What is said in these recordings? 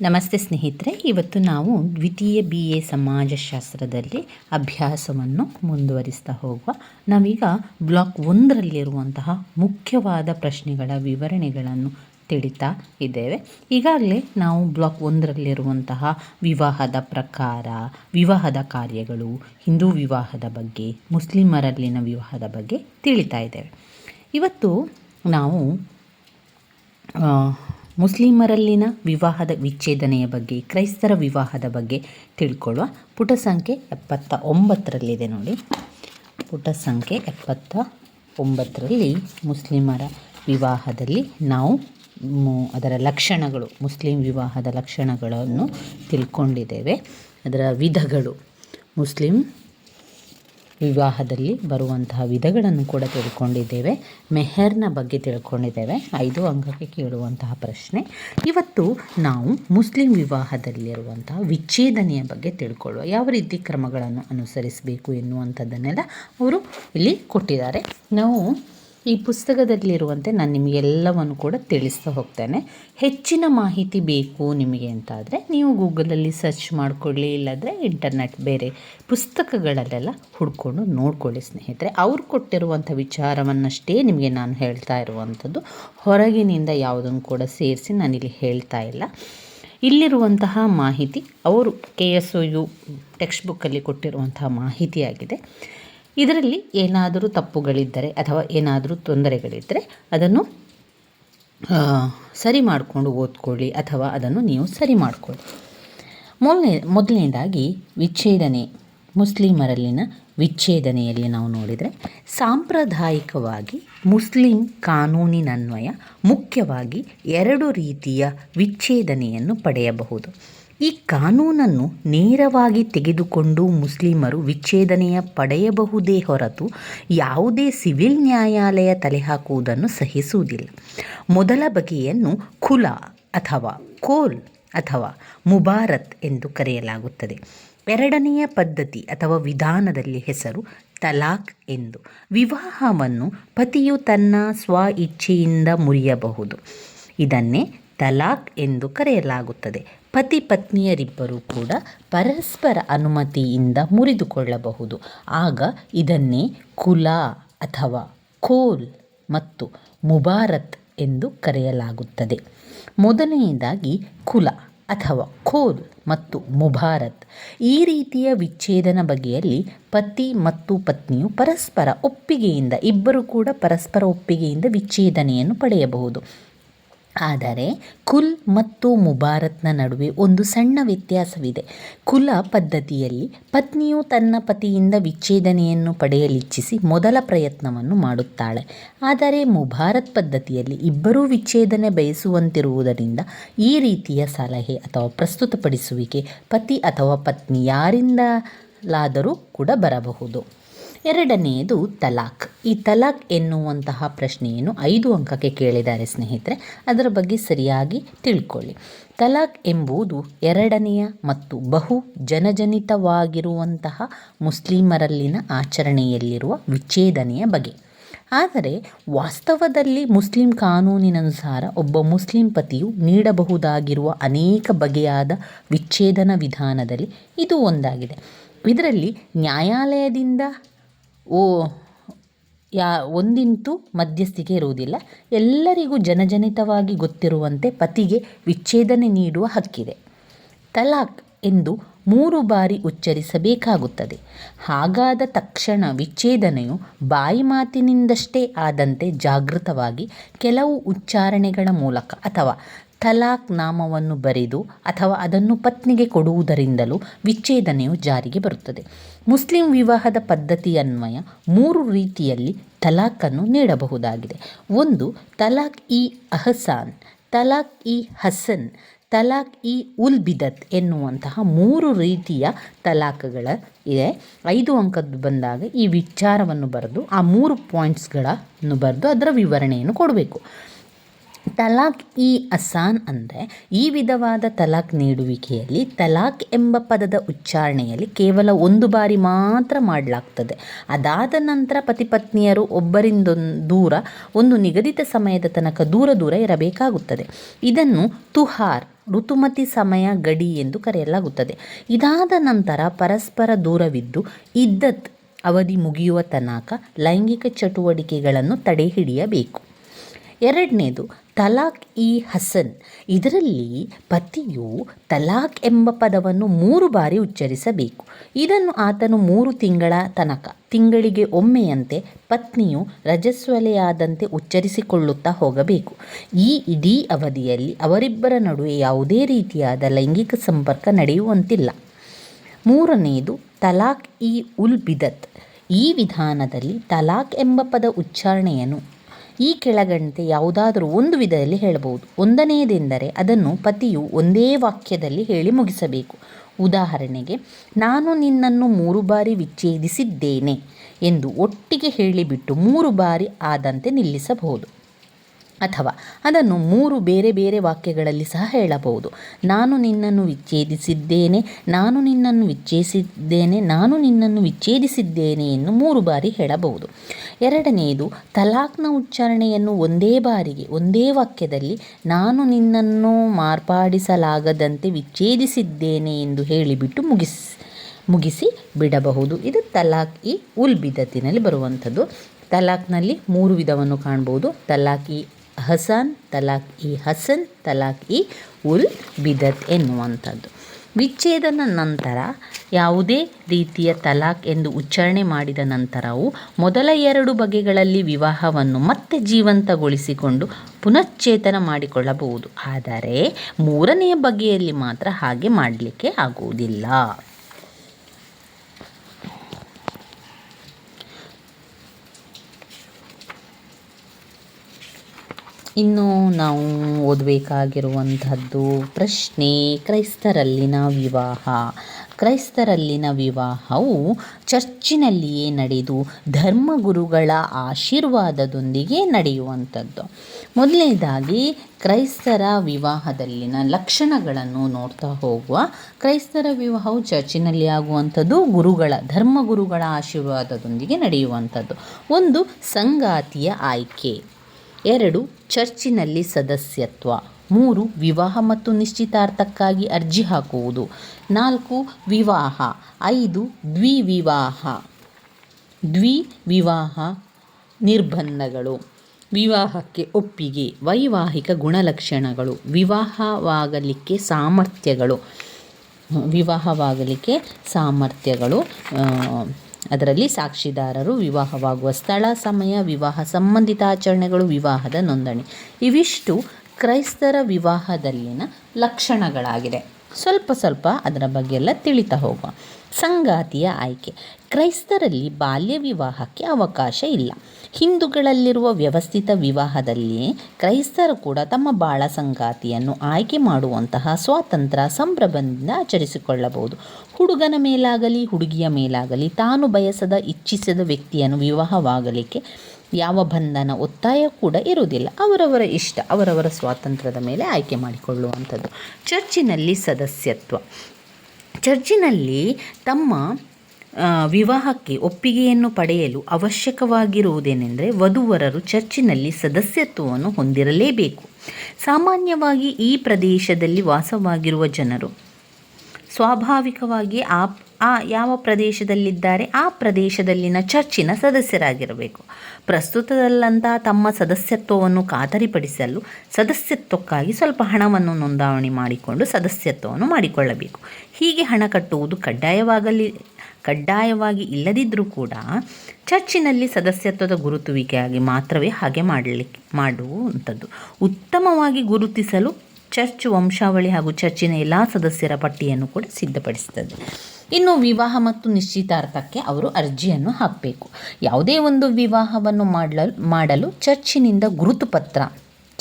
ನಮಸ್ತೆ ಸ್ನೇಹಿತರೆ, ಇವತ್ತು ನಾವು ದ್ವಿತೀಯ ಬಿ ಎ ಸಮಾಜಶಾಸ್ತ್ರದಲ್ಲಿ ಅಭ್ಯಾಸವನ್ನು ಮುಂದುವರಿಸ್ತಾ ಹೋಗುವ. ನಾವೀಗ ಬ್ಲಾಕ್ ಒಂದರಲ್ಲಿರುವಂತಹ ಮುಖ್ಯವಾದ ಪ್ರಶ್ನೆಗಳ ವಿವರಣೆಗಳನ್ನು ತಿಳಿತಾ ಇದ್ದೇವೆ. ಈಗಾಗಲೇ ನಾವು ಬ್ಲಾಕ್ ಒಂದರಲ್ಲಿರುವಂತಹ ವಿವಾಹದ ಪ್ರಕಾರ, ವಿವಾಹದ ಕಾರ್ಯಗಳು, ಹಿಂದೂ ವಿವಾಹದ ಬಗ್ಗೆ, ಮುಸ್ಲಿಮರಲ್ಲಿನ ವಿವಾಹದ ಬಗ್ಗೆ ತಿಳಿತಾ ಇದ್ದೇವೆ. ಇವತ್ತು ನಾವು ಮುಸ್ಲಿಮರಲ್ಲಿನ ವಿವಾಹದ ವಿಚ್ಛೇದನೆಯ ಬಗ್ಗೆ, ಕ್ರೈಸ್ತರ ವಿವಾಹದ ಬಗ್ಗೆ ತಿಳ್ಕೊಳ್ಳುವ ಪುಟ ಸಂಖ್ಯೆ ಎಪ್ಪತ್ತ ಒಂಬತ್ತರಲ್ಲಿದೆ ನೋಡಿ. ಪುಟ ಸಂಖ್ಯೆ ಎಪ್ಪತ್ತ ಒಂಬತ್ತರಲ್ಲಿ ಮುಸ್ಲಿಮರ ವಿವಾಹದಲ್ಲಿ ನಾವು ಅದರ ಲಕ್ಷಣಗಳು, ಮುಸ್ಲಿಂ ವಿವಾಹದ ಲಕ್ಷಣಗಳನ್ನು ತಿಳ್ಕೊಂಡಿದ್ದೇವೆ. ಅದರ ವಿಧಗಳು, ಮುಸ್ಲಿಂ ವಿವಾಹದಲ್ಲಿ ಬರುವಂತಹ ವಿಧಗಳನ್ನು ಕೂಡ ತಿಳ್ಕೊಂಡಿದ್ದೇವೆ. ಮೆಹರ್ನ ಬಗ್ಗೆ ತಿಳ್ಕೊಂಡಿದ್ದೇವೆ. ಐದು ಅಂಗಕ್ಕೆ ಕೇಳುವಂತಹ ಪ್ರಶ್ನೆ. ಇವತ್ತು ನಾವು ಮುಸ್ಲಿಂ ವಿವಾಹದಲ್ಲಿರುವಂತಹ ವಿಚ್ಛೇದನೆಯ ಬಗ್ಗೆ ತಿಳ್ಕೊಳ್ಳುವ ಯಾವ ರೀತಿ ಕ್ರಮಗಳನ್ನು ಅನುಸರಿಸಬೇಕು ಎನ್ನುವಂಥದ್ದನ್ನೆಲ್ಲ ಅವರು ಇಲ್ಲಿ ಕೊಟ್ಟಿದ್ದಾರೆ. ನಾವು ಈ ಪುಸ್ತಕದಲ್ಲಿರುವಂತೆ ನಾನು ನಿಮಗೆಲ್ಲವನ್ನು ಕೂಡ ತಿಳಿಸ್ತಾ ಹೋಗ್ತೇನೆ. ಹೆಚ್ಚಿನ ಮಾಹಿತಿ ಬೇಕು ನಿಮಗೆ ಅಂತಾದರೆ ನೀವು ಗೂಗಲಲ್ಲಿ ಸರ್ಚ್ ಮಾಡಿಕೊಳ್ಳಿ, ಇಲ್ಲಾಂದರೆ ಇಂಟರ್ನೆಟ್ ಬೇರೆ ಪುಸ್ತಕಗಳಲ್ಲೆಲ್ಲ ಹುಡ್ಕೊಂಡು ನೋಡ್ಕೊಳ್ಳಿ ಸ್ನೇಹಿತರೆ. ಅವ್ರು ಕೊಟ್ಟಿರುವಂಥ ವಿಚಾರವನ್ನಷ್ಟೇ ನಿಮಗೆ ನಾನು ಹೇಳ್ತಾ ಇರುವಂಥದ್ದು. ಹೊರಗಿನಿಂದ ಯಾವುದನ್ನು ಕೂಡ ಸೇರಿಸಿ ನಾನಿಲ್ಲಿ ಹೇಳ್ತಾ ಇಲ್ಲ. ಇಲ್ಲಿರುವಂತಹ ಮಾಹಿತಿ, ಅವರು K S O U text ಬುಕ್ಕಲ್ಲಿ ಕೊಟ್ಟಿರುವಂತಹ ಮಾಹಿತಿಯಾಗಿದೆ. ಇದರಲ್ಲಿ ಏನಾದರೂ ತಪ್ಪುಗಳಿದ್ದರೆ ಅಥವಾ ಏನಾದರೂ ತೊಂದರೆಗಳಿದ್ದರೆ ಅದನ್ನು ಸರಿ ಮಾಡಿಕೊಂಡು ಓದ್ಕೊಳ್ಳಿ ಅಥವಾ ಅದನ್ನು ನೀವು ಸರಿ ಮಾಡಿಕೊಳ್ಳಿ. ಮೊದಲನೇ ಮೊದಲನೇದಾಗಿ ವಿಚ್ಛೇದನೆ, ಮುಸ್ಲಿಮರಲ್ಲಿನ ವಿಚ್ಛೇದನೆಯಲ್ಲಿ ನಾವು ನೋಡಿದರೆ ಸಾಂಪ್ರದಾಯಿಕವಾಗಿ ಮುಸ್ಲಿಂ ಕಾನೂನಿನನ್ವಯ ಮುಖ್ಯವಾಗಿ ಎರಡು ರೀತಿಯ ವಿಚ್ಛೇದನೆಯನ್ನು ಪಡೆಯಬಹುದು. ಈ ಕಾನೂನನ್ನು ನೇರವಾಗಿ ತೆಗೆದುಕೊಂಡು ಮುಸ್ಲಿಮರು ವಿಚ್ಛೇದನೆಯ ಪಡೆಯಬಹುದೇ ಹೊರತು ಯಾವುದೇ ಸಿವಿಲ್ ನ್ಯಾಯಾಲಯ ತಲೆಹಾಕುವುದನ್ನು ಸಹಿಸುವುದಿಲ್ಲ. ಮೊದಲ ಬಗೆಯನ್ನು ಖುಲ ಅಥವಾ ಕೋಲ್ ಅಥವಾ ಮುಬಾರತ್ ಎಂದು ಕರೆಯಲಾಗುತ್ತದೆ. ಎರಡನೆಯ ಪದ್ಧತಿ ಅಥವಾ ವಿಧಾನದಲ್ಲಿ ಹೆಸರು ತಲಾಕ್ ಎಂದು. ವಿವಾಹವನ್ನು ಪತಿಯು ತನ್ನ ಸ್ವ ಇಚ್ಛೆಯಿಂದ ಮುರಿಯಬಹುದು. ಇದನ್ನೇ ತಲಾಕ್ ಎಂದು ಕರೆಯಲಾಗುತ್ತದೆ. ಪತಿ ಪತ್ನಿಯರಿಬ್ಬರೂ ಕೂಡ ಪರಸ್ಪರ ಅನುಮತಿಯಿಂದ ಮುರಿದುಕೊಳ್ಳಬಹುದು. ಆಗ ಇದನ್ನೇ ಕುಲ ಅಥವಾ ಕೋಲ್ ಮತ್ತು ಮುಬಾರತ್ ಎಂದು ಕರೆಯಲಾಗುತ್ತದೆ. ಮೊದಲನೆಯದಾಗಿ ಕುಲ ಅಥವಾ ಖೋಲ್ ಮತ್ತು ಮುಬಾರತ್ ಈ ರೀತಿಯ ವಿಚ್ಛೇದನ ಬಗೆಯಲ್ಲಿ ಪತಿ ಮತ್ತು ಪತ್ನಿಯು ಪರಸ್ಪರ ಒಪ್ಪಿಗೆಯಿಂದ, ಇಬ್ಬರು ಕೂಡ ಪರಸ್ಪರ ಒಪ್ಪಿಗೆಯಿಂದ ವಿಚ್ಛೇದನೆಯನ್ನು ಪಡೆಯಬಹುದು. ಆದರೆ ಕುಲ್ ಮತ್ತು ಮುಬಾರತ್ನ ನಡುವೆ ಒಂದು ಸಣ್ಣ ವ್ಯತ್ಯಾಸವಿದೆ. ಕುಲ ಪದ್ಧತಿಯಲ್ಲಿ ಪತ್ನಿಯು ತನ್ನ ಪತಿಯಿಂದ ವಿಚ್ಛೇದನೆಯನ್ನು ಪಡೆಯಲಿಚ್ಛಿಸಿ ಮೊದಲ ಪ್ರಯತ್ನವನ್ನು ಮಾಡುತ್ತಾಳೆ. ಆದರೆ ಮುಬಾರತ್ ಪದ್ಧತಿಯಲ್ಲಿ ಇಬ್ಬರೂ ವಿಚ್ಛೇದನೆ ಬಯಸುವಂತಿರುವುದರಿಂದ ಈ ರೀತಿಯ ಸಲಹೆ ಅಥವಾ ಪ್ರಸ್ತುತಪಡಿಸುವಿಕೆ ಪತಿ ಅಥವಾ ಪತ್ನಿ ಯಾರಿಂದಲಾದರೂ ಕೂಡ ಬರಬಹುದು. ಎರಡನೆಯದು ತಲಾಕ್ ಈ ತಲಾಕ್ ಎನ್ನುವಂತಹ ಪ್ರಶ್ನೆಯನ್ನು ಐದು ಅಂಕಕ್ಕೆ ಕೇಳಿದ್ದಾರೆ ಸ್ನೇಹಿತರೆ. ಅದರ ಬಗ್ಗೆ ಸರಿಯಾಗಿ ತಿಳ್ಕೊಳ್ಳಿ. ತಲಾಕ್ ಎಂಬುದು ಎರಡನೆಯ ಮತ್ತು ಬಹು ಜನಜನಿತವಾಗಿರುವಂತಹ ಮುಸ್ಲಿಮರಲ್ಲಿನ ಆಚರಣೆಯಲ್ಲಿರುವ ವಿಚ್ಛೇದನೆಯ ಬಗೆ ಆದರೆ ವಾಸ್ತವದಲ್ಲಿ ಮುಸ್ಲಿಂ ಕಾನೂನಿನನುಸಾರ ಒಬ್ಬ ಮುಸ್ಲಿಂ ಪತಿಯು ನೀಡಬಹುದಾಗಿರುವ ಅನೇಕ ಬಗೆಯಾದ ವಿಚ್ಛೇದನ ವಿಧಾನದಲ್ಲಿ ಇದು ಒಂದಾಗಿದೆ. ಇದರಲ್ಲಿ ನ್ಯಾಯಾಲಯದಿಂದ ಓ, ಯಾ ಒಂದಿಂತೂ ಮಧ್ಯಸ್ಥಿಕೆ ಇರುವುದಿಲ್ಲ. ಎಲ್ಲರಿಗೂ ಜನಜನಿತವಾಗಿ ಗೊತ್ತಿರುವಂತೆ ಪತಿಗೆ ವಿಚ್ಛೇದನೆ ನೀಡುವ ಹಕ್ಕಿದೆ. ತಲಾಕ್ ಎಂದು ಮೂರು ಬಾರಿ ಉಚ್ಚರಿಸಬೇಕಾಗುತ್ತದೆ. ಹಾಗಾದ ತಕ್ಷಣ ವಿಚ್ಛೇದನೆಯು ಬಾಯಿ ಮಾತಿನಿಂದಷ್ಟೇ ಆದಂತೆ ಜಾಗೃತವಾಗಿ ಕೆಲವು ಉಚ್ಚಾರಣೆಗಳ ಮೂಲಕ ಅಥವಾ ತಲಾಕ್ ನಾಮವನ್ನು ಬರೆದು ಅಥವಾ ಅದನ್ನು ಪತ್ನಿಗೆ ಕೊಡುವುದರಿಂದಲೂ ವಿಚ್ಛೇದನೆಯು ಜಾರಿಗೆ ಬರುತ್ತದೆ. ಮುಸ್ಲಿಂ ವಿವಾಹದ ಪದ್ಧತಿಯನ್ವಯ ಮೂರು ರೀತಿಯಲ್ಲಿ ತಲಾಖನ್ನು ನೀಡಬಹುದಾಗಿದೆ. ಒಂದು ತಲಾಕ್ ಇ ಅಹಸಾನ್ ತಲಾಕ್ ಇ ಹಸನ್ ತಲಾಕ್ ಇ ಉಲ್ ಬಿದತ್ ಎನ್ನುವಂತಹ ಮೂರು ರೀತಿಯ ತಲಾಕ್ಗಳ ಇದೆ. ಐದು ಅಂಕದ್ದು ಬಂದಾಗ ಈ ವಿಚಾರವನ್ನು ಬರೆದು ಆ ಮೂರು ಪಾಯಿಂಟ್ಸ್ಗಳನ್ನು ಬರೆದು ಅದರ ವಿವರಣೆಯನ್ನು ಕೊಡಬೇಕು. ತಲಾಕ್ ಇ ಅಸಾನ್ ಅಂದರೆ ಈ ವಿಧವಾದ ತಲಾಕ್ ನೀಡುವಿಕೆಯಲ್ಲಿ ತಲಾಕ್ ಎಂಬ ಪದದ ಉಚ್ಚಾರಣೆಯಲ್ಲಿ ಕೇವಲ ಒಂದು ಬಾರಿ ಮಾತ್ರ ಮಾಡಲಾಗ್ತದೆ. ಅದಾದ ನಂತರ ಪತಿಪತ್ನಿಯರು ಒಬ್ಬರಿಂದೊಂದು ದೂರ, ಒಂದು ನಿಗದಿತ ಸಮಯದ ತನಕ ದೂರ ದೂರ ಇರಬೇಕಾಗುತ್ತದೆ. ಇದನ್ನು ತುಹಾರ್, ಋತುಮತಿ ಸಮಯ ಗಡಿ ಎಂದು ಕರೆಯಲಾಗುತ್ತದೆ. ಇದಾದ ನಂತರ ಪರಸ್ಪರ ದೂರವಿದ್ದು ಇದ್ದತ್ ಅವಧಿ ಮುಗಿಯುವ ತನಕ ಲೈಂಗಿಕ ಚಟುವಟಿಕೆಗಳನ್ನು ತಡೆಹಿಡಿಯಬೇಕು. ಎರಡನೇದು ತಲಾಕ್ ಇ ಹಸನ್. ಇದರಲ್ಲಿ ಪತಿಯು ತಲಾಕ್ ಎಂಬ ಪದವನ್ನು ಮೂರು ಬಾರಿ ಉಚ್ಚರಿಸಬೇಕು. ಇದನ್ನು ಆತನು ಮೂರು ತಿಂಗಳ ತನಕ, ತಿಂಗಳಿಗೆ ಒಮ್ಮೆಯಂತೆ ಪತ್ನಿಯು ರಜಸ್ವಲೆಯಾದಂತೆ ಉಚ್ಚರಿಸಿಕೊಳ್ಳುತ್ತಾ ಹೋಗಬೇಕು. ಈ ಇಡೀ ಅವಧಿಯಲ್ಲಿ ಅವರಿಬ್ಬರ ನಡುವೆ ಯಾವುದೇ ರೀತಿಯಾದ ಲೈಂಗಿಕ ಸಂಪರ್ಕ ನಡೆಯುವಂತಿಲ್ಲ. ಮೂರನೆಯದು ತಲಾಕ್ ಇ ಉಲ್ ಬಿದತ್. ಈ ವಿಧಾನದಲ್ಲಿ ತಲಾಕ್ ಎಂಬ ಪದ ಉಚ್ಚಾರಣೆಯನ್ನು ಈ ಕೆಳಗಂತೆ ಯಾವುದಾದರೂ ಒಂದು ವಿಧದಲ್ಲಿ ಹೇಳಬಹುದು. ಒಂದನೆಯದೆಂದರೆ ಅದನ್ನು ಪತಿಯು ಒಂದೇ ವಾಕ್ಯದಲ್ಲಿ ಹೇಳಿ ಮುಗಿಸಬೇಕು. ಉದಾಹರಣೆಗೆ, ನಾನು ನಿನ್ನನ್ನು ಮೂರು ಬಾರಿ ವಿಚ್ಛೇದಿಸಿದ್ದೇನೆ ಎಂದು ಒಟ್ಟಿಗೆ ಹೇಳಿಬಿಟ್ಟು ಮೂರು ಬಾರಿ ಆದಂತೆ ನಿಲ್ಲಿಸಬಹುದು. ಅಥವಾ ಅದನ್ನು ಮೂರು ಬೇರೆ ಬೇರೆ ವಾಕ್ಯಗಳಲ್ಲಿ ಸಹ ಹೇಳಬಹುದು. ನಾನು ನಿನ್ನನ್ನು ವಿಚ್ಛೇದಿಸಿದ್ದೇನೆ, ನಾನು ನಿನ್ನನ್ನು ವಿಚ್ಛೇದಿಸಿದ್ದೇನೆ ನಾನು ನಿನ್ನನ್ನು ವಿಚ್ಛೇದಿಸಿದ್ದೇನೆ ಎಂದು ಮೂರು ಬಾರಿ ಹೇಳಬಹುದು. ಎರಡನೆಯದು ತಲಾಕ್ನ ಉಚ್ಚಾರಣೆಯನ್ನು ಒಂದೇ ಬಾರಿಗೆ, ಒಂದೇ ವಾಕ್ಯದಲ್ಲಿ ನಾನು ನಿನ್ನನ್ನು ಮಾರ್ಪಾಡಿಸಲಾಗದಂತೆ ವಿಚ್ಛೇದಿಸಿದ್ದೇನೆ ಎಂದು ಹೇಳಿಬಿಟ್ಟು ಮುಗಿಸಿ ಮುಗಿಸಿ ಬಿಡಬಹುದು. ಇದು ತಲಾಕ್ ಇ ಉಲ್ ಬಿದತಿನಲ್ಲಿ ಬರುವಂಥದ್ದು. ತಲಾಕ್ನಲ್ಲಿ ಮೂರು ವಿಧವನ್ನು ಕಾಣ್ಬೋದು ತಲಾಖ್ ಇ ಹಸನ್ ತಲಾಕ್ ಇ ಹಸನ್ ತಲಾಕ್ ಇ ಉಲ್ ಬಿದತ್ ಎನ್ನುವಂಥದ್ದು. ವಿಚ್ಛೇದನ ನಂತರ ಯಾವುದೇ ರೀತಿಯ ತಲಾಕ್ ಎಂದು ಉಚ್ಚಾರಣೆ ಮಾಡಿದ ನಂತರವು ಮೊದಲ ಎರಡು ಬಗೆಗಳಲ್ಲಿ ವಿವಾಹವನ್ನು ಮತ್ತೆ ಜೀವಂತಗೊಳಿಸಿಕೊಂಡು ಪುನಶ್ಚೇತನ ಮಾಡಿಕೊಳ್ಳಬಹುದು. ಆದರೆ ಮೂರನೆಯ ಬಗೆಯಲ್ಲಿ ಮಾತ್ರ ಹಾಗೆ ಮಾಡಲಿಕ್ಕೆ ಆಗುವುದಿಲ್ಲ. ಇನ್ನು ನಾವು ಓದಬೇಕಾಗಿರುವಂಥದ್ದು ಪ್ರಶ್ನೆ, ಕ್ರೈಸ್ತರಲ್ಲಿನ ವಿವಾಹ. ಕ್ರೈಸ್ತರಲ್ಲಿನ ವಿವಾಹವು ಚರ್ಚಿನಲ್ಲಿಯೇ ನಡೆದು ಧರ್ಮಗುರುಗಳ ಆಶೀರ್ವಾದದೊಂದಿಗೆ ನಡೆಯುವಂಥದ್ದು. ಮೊದಲನೇದಾಗಿ, ಕ್ರೈಸ್ತರ ವಿವಾಹದಲ್ಲಿನ ಲಕ್ಷಣಗಳನ್ನು ನೋಡ್ತಾ ಹೋಗುವ. ಕ್ರೈಸ್ತರ ವಿವಾಹವು ಚರ್ಚಿನಲ್ಲಿ ಆಗುವಂಥದ್ದು ಗುರುಗಳ, ಧರ್ಮಗುರುಗಳ ಆಶೀರ್ವಾದದೊಂದಿಗೆ ನಡೆಯುವಂಥದ್ದು. ಒಂದು ಸಂಗಾತಿಯ ಆಯ್ಕೆ. ಎರಡು, ಚರ್ಚಿನಲ್ಲಿ ಸದಸ್ಯತ್ವ. ಮೂರು, ವಿವಾಹ ಮತ್ತು ನಿಶ್ಚಿತಾರ್ಥಕ್ಕಾಗಿ ಅರ್ಜಿ ಹಾಕುವುದು. ನಾಲ್ಕು, ವಿವಾಹ. ಐದು, ದ್ವಿವಿವಾಹ. ದ್ವಿವಿವಾಹ ನಿರ್ಬಂಧಗಳು. ವಿವಾಹಕ್ಕೆ ಒಪ್ಪಿಗೆ, ವೈವಾಹಿಕ ಗುಣಲಕ್ಷಣಗಳು. ವಿವಾಹವಾಗಲಿಕ್ಕೆ ಸಾಮರ್ಥ್ಯಗಳು. ವಿವಾಹವಾಗಲಿಕ್ಕೆ ಸಾಮರ್ಥ್ಯಗಳು. ಅದರಲ್ಲಿ ಸಾಕ್ಷಿದಾರರು ವಿವಾಹವಾಗುವ ಸ್ಥಳ, ಸಮಯ, ವಿವಾಹ ಸಂಬಂಧಿತ ಆಚರಣೆಗಳು, ವಿವಾಹದ ನೋಂದಣಿ. ಇವಿಷ್ಟು ಕ್ರೈಸ್ತರ ವಿವಾಹದಲ್ಲಿನ ಲಕ್ಷಣಗಳಾಗಿದೆ ಸ್ವಲ್ಪ ಸ್ವಲ್ಪ ಅದರ ಬಗ್ಗೆ ಎಲ್ಲ ತಿಳಿತಾ ಹೋಗುವ. ಸಂಗಾತಿಯ ಆಯ್ಕೆ. ಕ್ರೈಸ್ತರಲ್ಲಿ ಬಾಲ್ಯ ವಿವಾಹಕ್ಕೆ ಅವಕಾಶ ಇಲ್ಲ. ಹಿಂದೂಗಳಲ್ಲಿರುವ ವ್ಯವಸ್ಥಿತ ವಿವಾಹದಲ್ಲಿಯೇ ಕ್ರೈಸ್ತರು ಕೂಡ ತಮ್ಮ ಬಾಳ ಸಂಗಾತಿಯನ್ನು ಆಯ್ಕೆ ಮಾಡುವಂತಹ ಸ್ವಾತಂತ್ರ್ಯ ಸಂಭ್ರಮದಿಂದ ಆಚರಿಸಿಕೊಳ್ಳಬಹುದು. ಹುಡುಗನ ಮೇಲಾಗಲಿ, ಹುಡುಗಿಯ ಮೇಲಾಗಲಿ ತಾನು ಬಯಸದ, ಇಚ್ಛಿಸದ ವ್ಯಕ್ತಿಯನ್ನು ವಿವಾಹವಾಗಲಿಕ್ಕೆ ಯಾವ ಬಂಧನ, ಒತ್ತಾಯ ಕೂಡ ಇರುವುದಿಲ್ಲ. ಅವರವರ ಇಷ್ಟ, ಅವರವರ ಸ್ವಾತಂತ್ರ್ಯದ ಮೇಲೆ ಆಯ್ಕೆ ಮಾಡಿಕೊಳ್ಳುವಂಥದ್ದು. ಚರ್ಚಿನಲ್ಲಿ ಸದಸ್ಯತ್ವ. ಚರ್ಚಿನಲ್ಲಿ ತಮ್ಮ ವಿವಾಹಕ್ಕೆ ಒಪ್ಪಿಗೆಯನ್ನು ಪಡೆಯಲು ಅವಶ್ಯಕವಾಗಿರುವುದೇನೆಂದರೆ ವಧುವರರು ಚರ್ಚಿನಲ್ಲಿ ಸದಸ್ಯತ್ವವನ್ನು ಹೊಂದಿರಲೇಬೇಕು. ಸಾಮಾನ್ಯವಾಗಿ ಈ ಪ್ರದೇಶದಲ್ಲಿ ವಾಸವಾಗಿರುವ ಜನರು ಸ್ವಾಭಾವಿಕವಾಗಿ ಆ ಆ ಯಾವ ಪ್ರದೇಶದಲ್ಲಿದ್ದಾರೆ ಆ ಪ್ರದೇಶದಲ್ಲಿನ ಚರ್ಚಿನ ಸದಸ್ಯರಾಗಿರಬೇಕು. ಪ್ರಸ್ತುತದಲ್ಲಂತಹ ತಮ್ಮ ಸದಸ್ಯತ್ವವನ್ನು ಖಾತರಿಪಡಿಸಲು ಸದಸ್ಯತ್ವಕ್ಕಾಗಿ ಸ್ವಲ್ಪ ಹಣವನ್ನು ನೋಂದಾವಣಿ ಮಾಡಿಕೊಂಡು ಸದಸ್ಯತ್ವವನ್ನು ಮಾಡಿಕೊಳ್ಳಬೇಕು. ಹೀಗೆ ಹಣ ಕಟ್ಟುವುದು ಕಡ್ಡಾಯವಾಗಲಿ, ಕಡ್ಡಾಯವಾಗಿ ಇಲ್ಲದಿದ್ದರೂ ಕೂಡ ಚರ್ಚಿನಲ್ಲಿ ಸದಸ್ಯತ್ವದ ಗುರುತುವಿಕೆಯಾಗಿ ಮಾತ್ರವೇ ಹಾಗೆ ಮಾಡಲಿಕ್ಕೆ, ಮಾಡುವಂಥದ್ದು. ಉತ್ತಮವಾಗಿ ಗುರುತಿಸಲು ಚರ್ಚ್ ವಂಶಾವಳಿ ಹಾಗೂ ಚರ್ಚಿನ ಎಲ್ಲ ಸದಸ್ಯರ ಪಟ್ಟಿಯನ್ನು ಕೂಡ ಸಿದ್ಧಪಡಿಸುತ್ತದೆ ಇನ್ನು ವಿವಾಹ ಮತ್ತು ನಿಶ್ಚಿತಾರ್ಥಕ್ಕೆ ಅವರು ಅರ್ಜಿಯನ್ನು ಹಾಕಬೇಕು. ಯಾವುದೇ ಒಂದು ವಿವಾಹವನ್ನು ಮಾಡಲು ಮಾಡಲು ಚರ್ಚಿನಿಂದ ಗುರುತು ಪತ್ರ